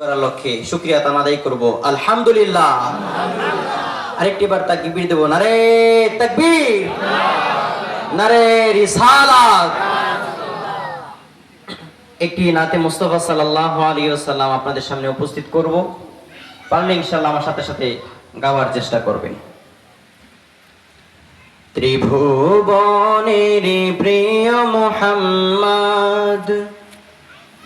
করার লক্ষ্যে শুক্রিয়া তান আদায় করব। আলহামদুলিল্লাহ। আরেকটি বার তাকবীর দেব। নারে তাকবীর। নারে রিসালাত। একটি নাতে মুস্তফা সাল্লাল্লাহু আলাইহি ওয়াসাল্লাম আপনাদের সামনে উপস্থিত করব। পারলে ইনশাআল্লাহ আমার সাথে সাথে গাওয়ার চেষ্টা করবেন। ত্রিভুবনের প্রিয় মোহাম্মদ।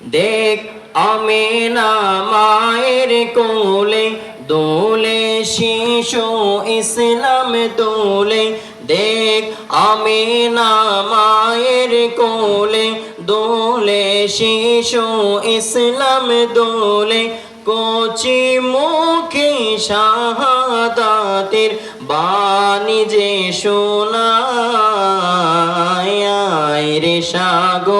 দেখ আমিনা মায়ের কোলে, দোলে শিশু ইসলাম দোলে। দেখ আমিনা মায়ের কোলে, দোলে শিশু ইসলাম দোলে। কচি মুখে শাহাদাতের বাণী যে শোনায় রে সাগর।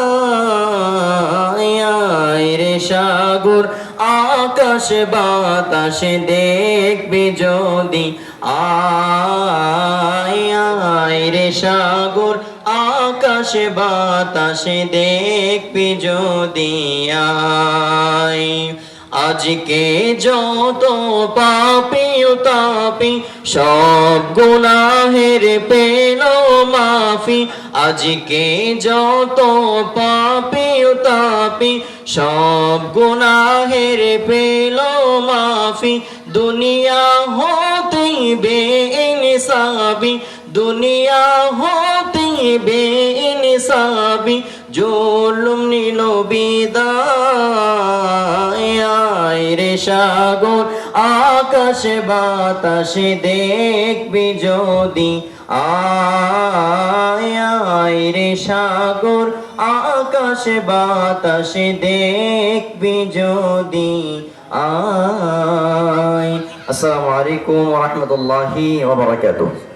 আকাশ বাতাস দেখবি যদি। আয় রে সাগর, আকাশ বাতাস দেখবি যদি। আয়, আজকে যত পাপি তাপি, সব গুনাহের পেল মাফি, আজকে যত পাপি তাপি, সব গুনাহের পেল মাফি। দুনিয়া হতে বে ইনসাবি দুনিয়া হতে বে ইনসাবি জুলুম নিল বিদায় রে সাগর। আকাশ বাতাসে দেখবি যদি আয় রে সাগর। আকাশে বাতাসে দেখবি যদি আয়। আসসালামু আলাইকুম ওয়া রাহমাতুল্লাহি ওয়া বারাকাতুহু।